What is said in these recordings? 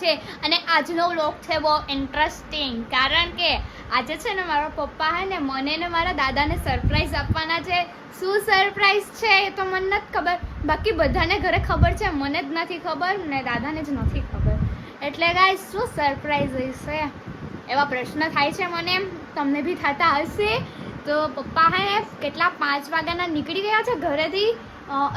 છે. અને આજનો વ્લોગ છે બહુ ઇન્ટરેસ્ટિંગ કારણ કે આજે છે ને મારા પપ્પા હે ને, મને ને મારા દાદાને સરપ્રાઈઝ આપવાના છે. શું સરપ્રાઈઝ છે એ તો મને નથી ખબર. બાકી બધાને ઘરે ખબર છે, મને જ નથી ખબર ને દાદાને જ નથી ખબર. એટલે ગાય શું સરપ્રાઈઝ હશે? એવા પ્રશ્ન થાય છે મને. તમને બી થતા હશે. તો પપ્પા હે, કેટલા પાંચ વાગ્યાના નીકળી ગયા છે ઘરેથી?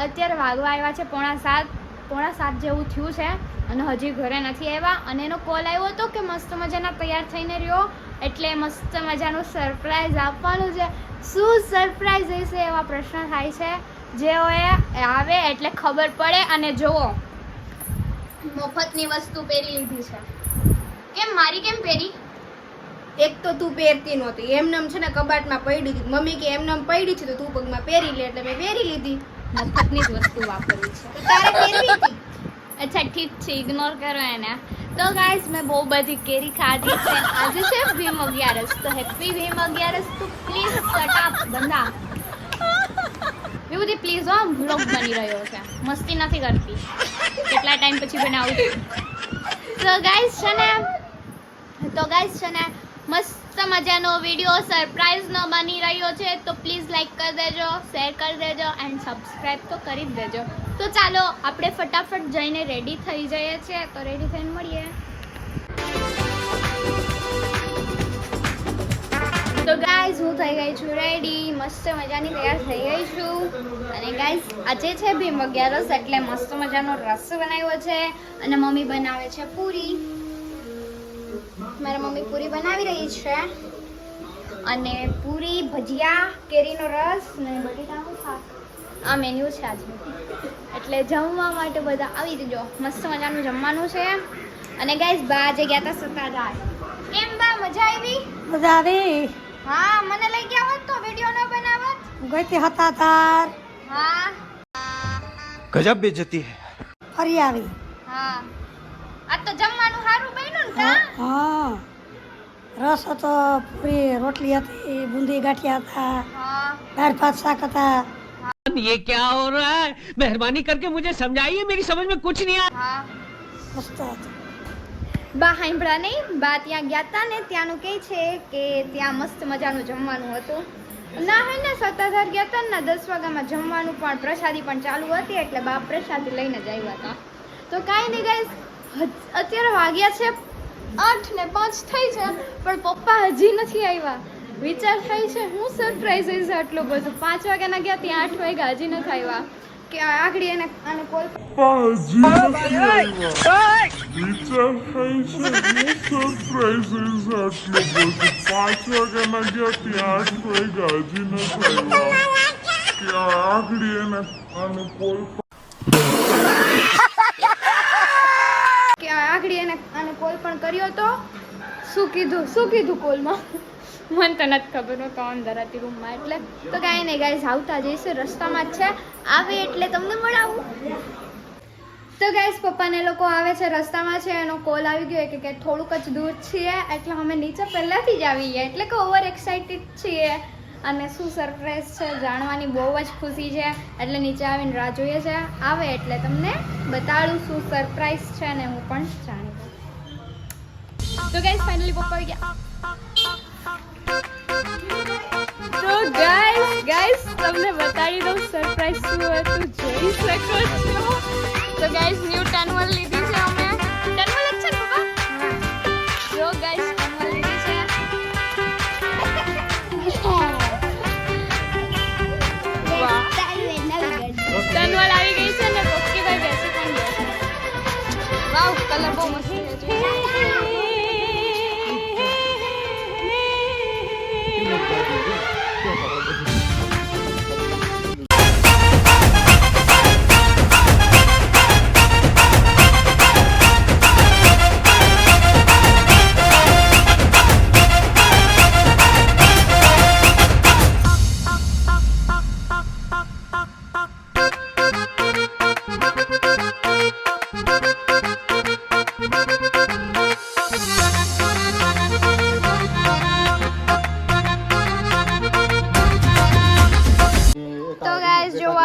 અત્યારે વાગવા આવ્યા છે પોણા સાત. પોણા સાત જેવું થયું છે અને હજી ઘરે નથી આવ્યા. અને એનો કોલ આવ્યો હતો કે મસ્ત મજાના તૈયાર થઈને રહ્યો. એટલે મસ્ત મજાનું સરપ્રાઈઝ આપવાનું છે. શું સરપ્રાઈઝ હશે એવા પ્રશ્ન થાય છે. જેઓએ આવે એટલે ખબર પડે અને જુઓ. મફતની વસ્તુ પહેરી લીધી છે. કેમ મારી કેમ પહેરી? એક તો તું પહેરતી નહોતી. એમનેમ છે ને કબાટમાં પડી હતી. મમ્મી કે એમનેમ પડી છે તો તું પગમાં પહેરી લે. એટલે મેં પહેરી લીધી. મફતની જ વસ્તુ વાપરવી છે. તારે કેવી હતી અચ્છા ઠીક છે ઇગ્નોર કરો એને. તો ગાઈઝ મેં બહુ બધી કેરી ખાધી છે. આજે છે ભીમ અગિયારસ. તો હેપી ભીમ અગિયારસ તો પ્લીઝ કટાપ બંધા વિભૂતિ પ્લીઝ હો બ્લોગ બની રહ્યો છે. મસ્તી નથી કરતી. કેટલા ટાઈમ પછી બનાવું તો ગાઈઝ છે ને તો ગાઈઝ છે ને મસ્ત મજાનો વીડિયો સરપ્રાઈઝનો બની રહ્યો છે. તો પ્લીઝ લાઈક કરી દેજો શેર કરી દેજો એન્ડ સબસ્ક્રાઈબ તો કરી જ દેજો. તો ચાલો, આપણે ફટાફટ જઈને રેડી થઈ જઈએ છીએ. તો રેડી થઈને મળીએ. તો ગાઈઝ હું થઈ ગઈ છું રેડી મસ્ત મજાની તૈયાર થઈ ગઈ છું. અને ગાઈઝ આજે છે ભીમ અગિયારસ એટલે મસ્ત મજાનો રસ બનાવ્યો છે. અને મમ્મી બનાવે છે પૂરી. મારા મમ્મી પૂરી બનાવી રહી છે. અને પૂરી ભજીયા કેરીનો રસ ને બટેટાનું શાક. આ મેન્યુ છે આજનું. એટલે જમવા માટે બધા આવી જજો મસ્ત મજાનું જમવાનું છે. અને ગાઈસ બા જે ગયા હતા સત્તાધાર. કેમ બા મજા આવી? મજા આવી. હા મને લઈ ગયા હોત તો વિડિયો ન બનાવત? ગઈ હતા તાર હા. ગજબ બેજતી હે. ફરી આવી. હા. તો જમવાનું સારું બન્યું ને કા હા રસ હતો પૂરી રોટલી હતી બુંદી ગાંઠિયા હતા હા દાળ ભાત શાક હતા ये क्या हो रहा है मेहरबानी करके मुझे समझाइए मेरी समझ में कुछ नहीं आ હા મસ્ત હતું બા હાંભળા નહીં બા ત્યાં ગયા હતા ને ત્યાંનું કહે છે કે ત્યાં મસ્ત મજાનું જમવાનું હતું ના હે ને સત્તાધાર ગયા હતા ને દસ વાગ્યામાં જમવાનું પણ પ્રસાદી પણ ચાલુ હતી એટલે બા પ્રસાદી લઈને જ આવ્યા હતા તો કાંઈ નહીં ગાઈસ અત્યારે વાગ્યા છે આઠ ને પાંચ થઈ છે પણ પપ્પા હજી નથી આવ્યા. વિચાર થાય છે હું સરપ્રાઈઝ હશે આટલું બધું. પાંચ વાગ્યાના ગયા ત્યાં આઠ વાગ્યા હજી નથી આવ્યા. કે આગળ એને આને કોલ સરપ્રાઈઝ આટલું બધું. પાંચ વાગ્યાના ગયા ત્યાં આઠ વાગ્યા હજી નથી આવ્યા. કે આગળ એને આને કોઈ કે આને કોલ પણ કર્યો તો શું કીધું? શું કીધું કોલમાં? મને તો નથી ખબર, હું તો અંદર હતી રૂમમાં, એટલે તો કાંઈ નહીં ગાઈઝ આવતા જઈશું, રસ્તામાં જ છે. આવે એટલે તમને મળાવું. તો ગાઈઝ પપ્પાને લોકો આવે છે, રસ્તામાં છે, એનો કોલ આવી ગયો, કે કે થોડુંક જ દૂર છીએ, એટલે અમે નીચે પહેલાંથી જ આવીએ એટલે કે ઓવર એક્સાઇટેડ છીએ. અને શું સરપ્રાઈઝ છે, જાણવાની બહુ જ ખુશી છે, એટલે નીચે આવીને રાહ જોઈએ છે. આવે એટલે તમને બતાડું શું સરપ્રાઈઝ છે અને હું પણ જાણી. તો ગાઈસ ફાઇનલી પપ્પા આવી ગયા તો ગાઈસ ગાઈસ તમને બતાડી દઉં સરપ્રાઈઝ શું હતું, જોઈ શકો છો? તો ગાઈસ ન્યૂ ટનવલ લીધી.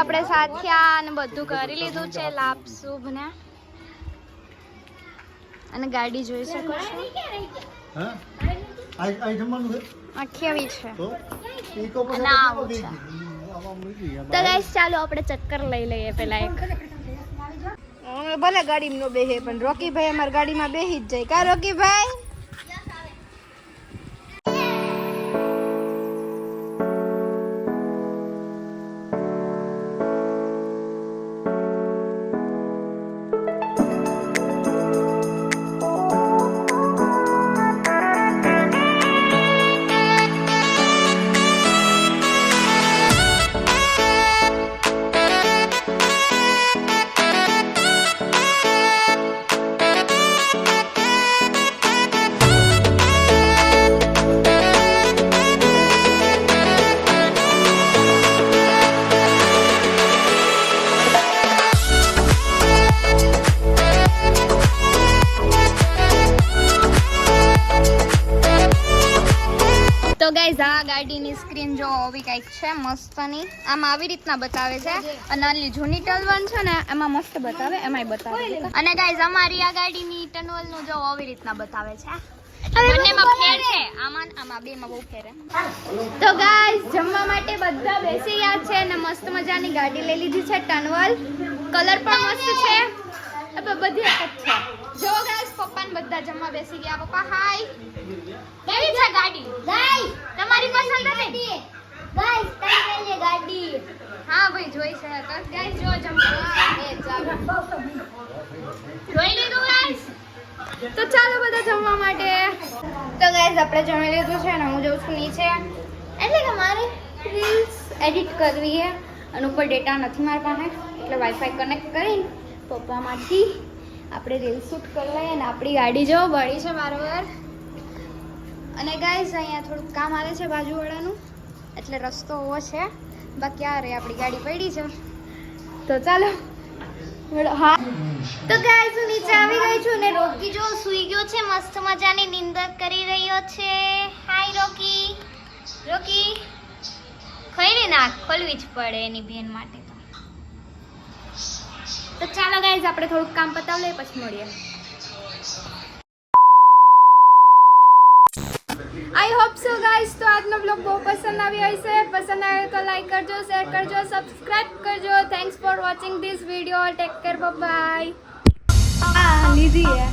આપણે સાથિયા અને બધું કરી લીધું છે લાભ શુભ ને અને ગાડી જોઈ શકો છો. જમવાનું છે. તો? ગાઈસ ચાલો આપણે ચક્કર લઈ લઈએ પેલા એક. ભલે ગાડીમાં બેહે પણ રોકીભાઈ અમારી ગાડીમાં બેહી જ જાય. કા રોકીભાઈ? છે, મસ્તની. આમ આવી રીતના બતાવે છે. અને આની જૂની ટનવલ છે ને, એમાં મસ્ત બતાવે, એમાંય બતાવે. અને ગાઈઝ અમારી આ ગાડીની ટનવલનું જો આવી રીતના બતાવે છે. તો ગાઈઝ જમવા માટે બધા બેસી ગયા છે અને મસ્ત મજાની ગાડી લઈ લીધી છે ટનવલ કલર પણ મસ્ત છે. બધી છે. જો ગાઈઝ પપ્પાને બધા જમવા બેસી ગયા. પપ્પા હાય કેવી છે ગાડી? તમારી પસંદ હતી ગાઈસ કઈ લે ગાડી. હા, ભાઈ, જોઈ છે. તો ગાઈસ જો જમવા જોઈ લીધું ગાઈસ તો ચાલો બધા જમવા માટે. તો ગાઈસ આપણે જમી લીધું છે ને હું જઉં છું નીચે. એટલે કે મારે રીલ્સ એડિટ કરવી છે અને ઉપર ડેટા નથી મારી પાસે એટલે વાઈફાઈ કનેક્ટ કરીને પપ્પામાંથી આપણે રીલ શૂટ કરી લઈએ અને આપણી ગાડી જો બળી છે વારંવાર. અને ગાઈસ અહીંયા થોડુંક કામ આવે છે બાજુવાળાનું. એટલે રસ્તો ઓવો છે. બાકી આ રે આપણી ગાડી પડી છે. તો ચાલો. હા. તો ગાઈસ હું નીચે આવી ગઈ છું ને રોકી જો, સૂઈ ગયો છે, મસ્ત મજાની નિંદર કરી રહ્યો છે. હાય રોકી. રોકી. ખોલી ના ખોલવી જ પડે એની બેન માટે તો. ચાલો ગાઈઝ આપણે થોડુંક કામ પતાવી લઈએ, પછી મળીએ. હોપ સો ગાઈસ તો આજનો બ્લોગ બહુ પસંદ આવી હશે. પસંદ આવ્યો તો લાઈક કરજો શેર કરજો સબસ્ક્રાઇબ કરજો. Thanks for watching this video take care bye લીધી હે.